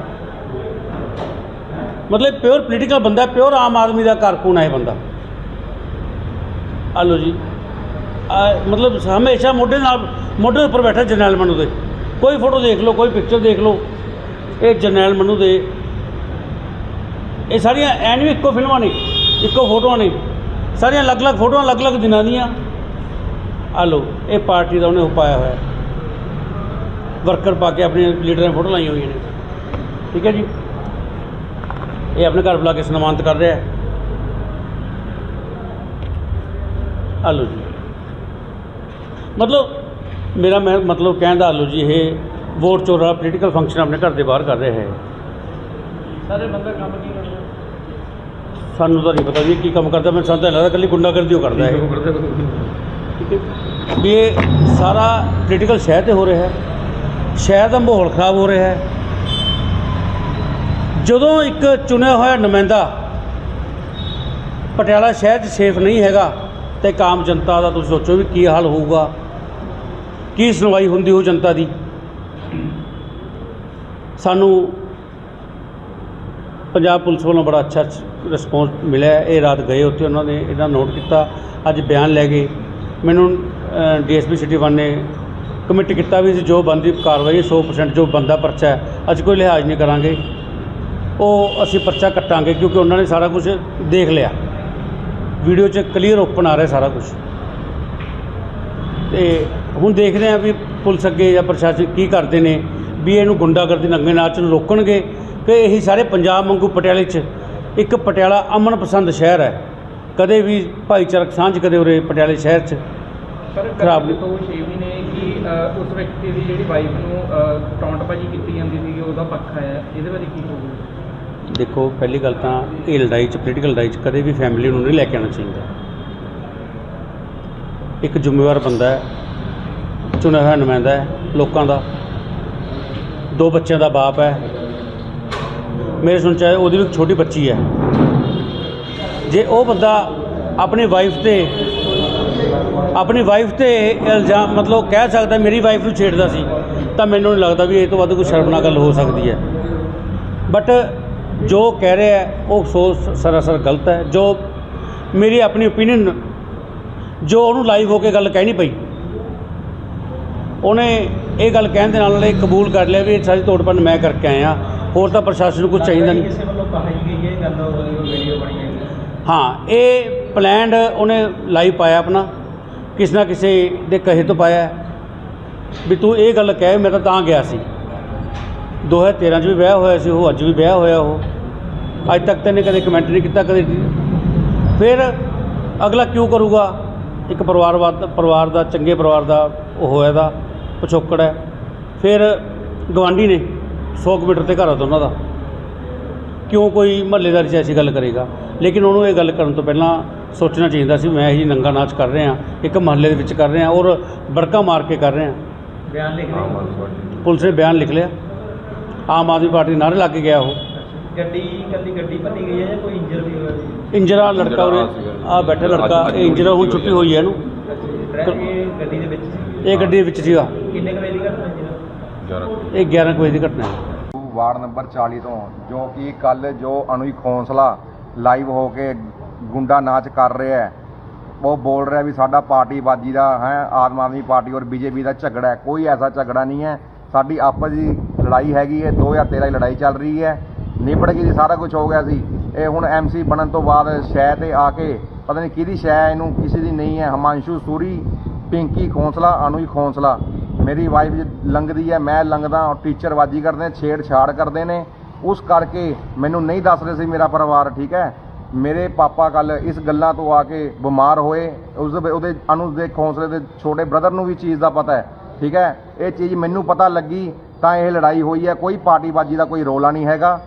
ਮਤਲਬ ਪਿਓਰ ਪੋਲੀਟੀਕਲ ਬੰਦਾ ਪਿਓਰ ਆਮ ਆਦਮੀ ਦਾ ਕਾਰਕੁਨ ਹੈ ਬੰਦਾ। ਆ ਲਓ ਜੀ। ਆ ਮਤਲਬ ਹਮੇਸ਼ਾ ਮੋਢੇ ਨਾਲ, ਮੋਢੇ ਉੱਪਰ ਬੈਠਾ ਜਰਨੈਲ ਮਨੂ ਦੇ। ਕੋਈ ਫੋਟੋ ਦੇਖ ਲਓ, ਕੋਈ ਪਿਕਚਰ ਦੇਖ ਲਓ। ਇਹ ਜਰਨੈਲ ਮਨੂ ਦੇ। ਇਹ ਸਾਰੀਆਂ ਐਨ ਵੀ ਇੱਕੋ ਫਿਲਮਾਂ ਨੇ, ਇੱਕੋ ਫੋਟੋਆਂ ਨੇ। ਸਾਰੀਆਂ ਅਲੱਗ-ਅਲੱਗ ਫੋਟੋਆਂ ਅਲੱਗ-ਅਲੱਗ ਦਿਨਾਂ ਦੀਆਂ। ਆ ਲਓ, ਇਹ ਪਾਰਟੀ ਦਾ ਉਹਨੇ ਉਹ ਪਾਇਆ ਹੋਇਆ। ਵਰਕਰ ਪਾ ਕੇ ਆਪਣੇ ਲੀਡਰਾਂ ਦੀਆਂ ਫੋਟੋ ਲਾਈਆਂ ਹੋਈਆਂ ਨੇ। ਠੀਕ ਹੈ ਜੀ? ਇਹ ਆਪਣੇ ਘਰ ਬੁਲਾ ਕੇ ਸਨਮਾਨਿਤ ਕਰ ਰਿਹਾ ਹੈ। ਆਲੋ ਜੀ। ਮਤਲਬ ਮੇਰਾ ਮੈਂ ਮਤਲਬ ਕਹਿਣ ਦਾ ਆਲੋ ਜੀ ਇਹ ਵੋਟ ਚੋਰਾ ਪੋਲੀਟੀਕਲ ਫੰਕਸ਼ਨ ਆਪਣੇ ਘਰ ਦੇ ਬਾਹਰ ਕਰ ਰਿਹਾ ਹੈ। ਸਾਰੇ ਬੰਦਾ ਕੰਮ ਕੀ ਕਰਦਾ ਸਾਨੂੰ ਤਾਂ ਨਹੀਂ ਪਤਾ ਵੀ ਇਹ ਕੀ ਕੰਮ ਕਰਦਾ ਮੈਨੂੰ ਸਾਨੂੰ ਤਾਂ ਲੱਗਦਾ ਕੱਲੀ ਗੁੰਡਾਗਰਦੀ ਉਹ ਕਰਦਾ ਹੈ। ਵੀ ਇਹ ਸਾਰਾ ਪੋਲੀਟੀਕਲ ਸ਼ਹਿਰ ਤੇ ਹੋ ਰਿਹਾ ਹੈ। ਸ਼ਹਿਰ ਦਾ ਮਾਹੌਲ ਖਰਾਬ ਹੋ ਰਿਹਾ ਹੈ। ਜਦੋਂ ਇੱਕ ਚੁਣਿਆ ਹੋਇਆ ਨੁਮਾਇੰਦਾ ਪਟਿਆਲਾ ਸ਼ਹਿਰ 'ਚ ਸੇਫ ਨਹੀਂ ਹੈਗਾ ਤੇ ਇੱਕ ਆਮ ਜਨਤਾ ਦਾ ਤੁਸੀਂ ਸੋਚੋ ਵੀ ਕੀ ਹਾਲ ਹੋਊਗਾ। ਕੀ ਸੁਣਵਾਈ ਹੁੰਦੀ ਹੋ ਜਨਤਾ ਦੀ? ਸਾਨੂੰ ਪੰਜਾਬ ਪੁਲਿਸ ਵੱਲੋਂ ਬੜਾ ਅੱਛਾ ਰਿਸਪੌਂਸ ਮਿਲਿਆ। ਇਹ ਰਾਤ ਗਏ ਉੱਥੇ, ਉਹਨਾਂ ਨੇ ਇਹਦਾ ਨੋਟ ਕੀਤਾ। ਅੱਜ ਬਿਆਨ ਲੈ ਗਏ। ਮੈਨੂੰ ਡੀਐਸਪੀ ਸਿਟੀ ਵਨ ਨੇ ਕਮਿਟ ਕੀਤਾ ਵੀ ਅਸੀਂ ਜੋ ਬੰਦੀ ਕਾਰਵਾਈ 100% ਜੋ ਬੰਦਾ ਪਰਚਾ ਹੈ, ਅੱਜ ਕੋਈ ਲਿਹਾਜ਼ ਨਹੀਂ ਕਰਾਂਗੇ। ਉਹ ਅਸੀਂ ਪਰਚਾ ਕੱਟਾਂਗੇ ਕਿਉਂਕਿ ਉਹਨਾਂ ਨੇ ਸਾਰਾ ਕੁਝ ਦੇਖ ਲਿਆ। ਵੀਡੀਓ 'ਚ ਕਲੀਅਰ ਓਪਨ ਆ ਰਿਹਾ ਸਾਰਾ ਕੁਝ ਤੇ ਹੁਣ ਦੇਖਦੇ ਹਾਂ ਵੀ ਪੁਲਿਸ ਅੱਗੇ ਜਾਂ ਪ੍ਰਸ਼ਾਸਨ ਕੀ ਕਰਦੇ ਨੇ ਵੀ ਇਹਨੂੰ ਗੁੰਡਾਗਰਦੀ ਨੰਗੇ ਨਾਚ ਨੂੰ ਰੋਕਣਗੇ ਕਿ ਇਹੀ ਸਾਰੇ ਪੰਜਾਬ ਵਾਂਗੂ ਪਟਿਆਲੇ 'ਚ ਇੱਕ ਪਟਿਆਲਾ ਅਮਨ ਪਸੰਦ ਸ਼ਹਿਰ ਹੈ। ਕਦੇ ਵੀ ਭਾਈਚਾਰਕ ਸਾਂਝ ਕਦੇ ਉਰੇ ਪਟਿਆਲੇ ਸ਼ਹਿਰ 'ਚ ਖਰਾਬ ਖਰਾਬ ਤੋਂ 6 ਮਹੀਨੇ ਕਿ ਉਸ ਵਿਅਕਤੀ ਦੀ ਜਿਹੜੀ ਵਾਈਫ ਨੂੰ ਟੌਂਟਬਾਜ਼ੀ ਕੀਤੀ ਜਾਂਦੀ ਸੀ ਉਹਦਾ ਪੱਖ ਹੈ। ਇਹਦੇ ਬਾਰੇ ਕੀ ਕਹੋਗੇ? ਦੇਖੋ ਪਹਿਲੀ ਗੱਲ ਤਾਂ ਇਹ ਲੜਾਈ 'ਚ ਪੋਲੀਟੀਕਲ ਲੜਾਈ 'ਚ ਕਦੇ ਵੀ ਫੈਮਿਲੀ ਨੂੰ ਨਹੀਂ ਲੈ ਕੇ ਆਉਣਾ ਚਾਹੀਦਾ। ਇੱਕ ਜ਼ਿੰਮੇਵਾਰ ਬੰਦਾ ਹੈ। ਚੁਣਿਆ ਹੋਇਆ ਨੁਮਾਇੰਦਾ ਹੈ, ਲੋਕਾਂ ਦਾ। ਦੋ ਬੱਚਿਆਂ ਦਾ ਬਾਪ ਹੈ। ਮੇਰੇ ਸੁਣ ਚਾਹੇ ਉਹਦੀ ਵੀ ਇੱਕ ਛੋਟੀ ਬੱਚੀ ਹੈ। ਜੇ ਉਹ ਬੰਦਾ ਆਪਣੀ ਵਾਈਫ ਤੇ, ਆਪਣੀ ਵਾਈਫ ਤੇ ਇਲਜ਼ਾਮ, ਮਤਲਬ ਕਹਿ ਸਕਦਾ ਮੇਰੀ ਵਾਈਫ ਨੂੰ ਛੇੜਦਾ ਸੀ, ਤਾਂ ਮੈਨੂੰ ਨਹੀਂ ਲੱਗਦਾ ਵੀ ਇਹ ਤੋਂ ਵੱਧ ਕੋਈ ਸ਼ਰਮਨਾਕ ਗੱਲ ਹੋ ਸਕਦੀ ਹੈ। ਬਟ ਜੋ ਕਹਿ ਰਿਹਾ ਹੈ, ਉਹ ਸੋਚ ਸਰਾਸਰ ਗਲਤ ਹੈ। ਜੋ ਮੇਰੀ ਆਪਣੀ ਓਪੀਨੀਅਨ ਜੋ ਉਹਨੂੰ ਲਾਈਵ ਹੋ ਕੇ ਗੱਲ ਕਹਿਣੀ ਪਈ ਉਹਨੇ ਇਹ ਗੱਲ ਕਹਿਣ ਦੇ ਨਾਲ ਨਾਲ ਇਹ ਕਬੂਲ ਕਰ ਲਿਆ ਵੀ ਇਹ ਸਾਰੀ ਤੋੜਪੰਨ ਮੈਂ ਕਰਕੇ ਆਇਆ। ਹੋਰ ਤਾਂ ਪ੍ਰਸ਼ਾਸਨ ਨੂੰ ਕੁਝ ਚਾਹੀਦਾ ਨਹੀਂ। ਕਿਸੇ ਵੱਲੋਂ ਕਹਾਈ ਗਈ ਹੈ ਗੱਲ ਉਹ ਵੀਡੀਓ ਬਣੀ ਹੈ। ਹਾਂ ਇਹ ਪਲੈਨਡ ਉਹਨੇ ਲਾਈਵ ਪਾਇਆ ਆਪਣਾ। ਕਿਸੇ ਨਾ ਕਿਸੇ ਦੇ ਕਹੇ ਤੋਂ ਪਾਇਆ। ਵੀ ਤੂੰ ਇਹ ਗੱਲ ਕਹਿ ਮੈਂ ਤਾਂ ਤਾਂ ਗਿਆ ਸੀ। 2013 ਚ ਵੀ ਵਿਆਹ ਹੋਇਆ ਸੀ ਉਹ ਅੱਜ ਵੀ ਵਿਆਹ ਹੋਇਆ ਉਹ। ਅੱਜ ਤੱਕ ਤਾਂ ਇਹਨੇ ਕਦੇ ਕਮੈਂਟ ਨਹੀਂ ਕੀਤਾ ਕਦੇ ਫਿਰ ਅਗਲਾ ਕਿਉਂ ਕਰੂਗਾ? ਇੱਕ ਪਰਿਵਾਰਵਾਦ ਪਰਿਵਾਰ ਦਾ ਚੰਗੇ ਪਰਿਵਾਰ ਦਾ ਉਹ ਹੋਇਆ ਦਾ। ਪਿਛੋਕੜ ਹੈ। ਫਿਰ ਗਵਾਂਢੀ ਨੇ 100 ਕਿਲੋਮੀਟਰ ਤੇ ਘਰ ਆ ਦੋਨਾਂ ਦਾ। ਕਿਉਂ ਕੋਈ ਮਹੱਲੇਦਾਰੀ 'ਚ ਐਸੀ ਗੱਲ ਕਰੇਗਾ? ਲੇਕਿਨ ਉਹਨੂੰ ਇਹ ਗੱਲ ਕਰਨ ਤੋਂ ਪਹਿਲਾਂ ਸੋਚਣਾ ਚਾਹੀਦਾ ਸੀ ਮੈਂ ਇਹ ਨੰਗਾ ਨਾਚ ਕਰ ਰਿਹਾ ਇੱਕ ਮਹੱਲੇ ਦੇ ਵਿੱਚ ਕਰ ਰਿਹਾ ਔਰ ਬੜਕਾ ਮਾਰ ਕੇ ਕਰ ਰਿਹਾ। ਬਿਆਨ ਲਿਖ ਰਹੇ ਪੁਲਿਸ ਨੇ ਬਿਆਨ ਲਿਖ ਲਿਆ। ਆਮ ਆਦਮੀ ਪਾਰਟੀ ਨਾਰੇ ਲਾ ਕੇ ਗਿਆ ਉਹ। ਗੱਡੀ ਕੱਲੀ ਗੱਡੀ ਭੰਨੀ ਗਈ ਹੈ ਜਾਂ ਕੋਈ ਇੰਜਰ ਵੀ ਹੋਇਆ ਸੀ? ਇੰਜਰਾ ਲੜਕਾ ਉਹਨੇ ਆ ਬੈਠਾ ਲੜਕਾ ਇਹ ਇੰਜਰਾ ਹੁਣ ਛੁੱਟੀ ਹੋਈ ਹੈ। ਇਹਨੂੰ। ਗੱਡੀ ਦੇ ਵਿੱਚ ਸੀ? ਇਹ ਗੱਡੀ ਦੇ ਵਿੱਚ ਸੀਗਾ ਕਿੰਨੇ ਕੁ ਵਜੇ ਦੀ ਘਟਨਾ ਜੀ? ਇਹ 11 ਕੁ ਵਜੇ ਦੀ ਘਟਨਾ ਹੈ। ਵਾਰਡ ਨੰਬਰ 40 ਤੋਂ ਜੋ ਕਿ ਕੱਲ ਜੋ ਅਨੁਜ ਖੋਸਲਾ ਲਾਈਵ ਹੋ ਕੇ ਗੁੰਡਾ ਨਾਚ ਕਰ ਰਿਹਾ ਹੈ ਉਹ ਬੋਲ ਰਿਹਾ ਵੀ ਸਾਡਾ ਪਾਰਟੀਬਾਜੀ ਦਾ ਹੈ ਆਮ ਆਦਮੀ ਪਾਰਟੀ ਔਰ ਬੀਜੇਪੀ ਦਾ ਝਗੜਾ ਹੈ। ਕੋਈ ਐਸਾ ਝਗੜਾ ਨਹੀਂ ਹੈ। ਸਾਡੀ ਆਪਸ ਦੀ ਲੜਾਈ ਹੈਗੀ ਹੈ 2013 ਦੀ ਲੜਾਈ ਚੱਲ ਰਹੀ ਹੈ। ਨਿਬੜ ਗਈ ਸੀ ਸਾਰਾ ਕੁਝ ਹੋ ਗਿਆ ਸੀ। ਇਹ ਹੁਣ ਐਮਸੀ ਬਣਨ ਤੋਂ ਬਾਅਦ ਸ਼ੈ ਤੇ ਆ ਕੇ ਪਤਾ ਨਹੀਂ ਕਿਹਦੀ ਸ਼ੈ ਹੈ, ਇਹਨੂੰ ਕਿਸੇ ਦੀ ਨਹੀਂ ਹੈ। ਹਮਾਂਸ਼ੂ ਸੂਰੀ ਪਿੰਕੀ ਖੋਂਸਲਾ ਅਨੁਜ ਖੋਸਲਾ। ਮੇਰੀ ਵਾਈਫ ਲੰਘਦੀ ਹੈ, ਮੈਂ ਲੰਘਦਾ ਔਰ ਟੀਚਰਬਾਜੀ ਕਰਦੇ ਨੇ ਛੇੜਛਾੜ ਕਰਦੇ ਨੇ। ਉਸ ਕਰਕੇ ਮੈਨੂੰ ਨਹੀਂ ਦੱਸ ਰਹੇ ਸੀ ਮੇਰਾ ਪਰਿਵਾਰ, ਠੀਕ ਹੈ? ਮੇਰੇ ਪਾਪਾ ਕੱਲ ਇਸ ਗੱਲਾਂ ਤੋਂ ਆ ਕੇ ਬਿਮਾਰ ਹੋਏ। ਉਸ ਦੇ ਉਹਦੇ ਅਨੁਜ ਦੇ ਖੌਂਸਲੇ ਦੇ ਛੋਟੇ ਬ੍ਰਦਰ ਨੂੰ ਵੀ ਚੀਜ਼ ਦਾ ਪਤਾ ਹੈ, ਠੀਕ ਹੈ? ਇਹ ਚੀਜ਼ ਮੈਨੂੰ ਪਤਾ ਲੱਗੀ ਤਾਂ ਇਹ ਲੜਾਈ ਹੋਈ ਹੈ, ਕੋਈ ਪਾਰਟੀਬਾਜੀ ਦਾ ਕੋਈ ਰੋਲਾ ਨਹੀਂ ਹੈਗਾ।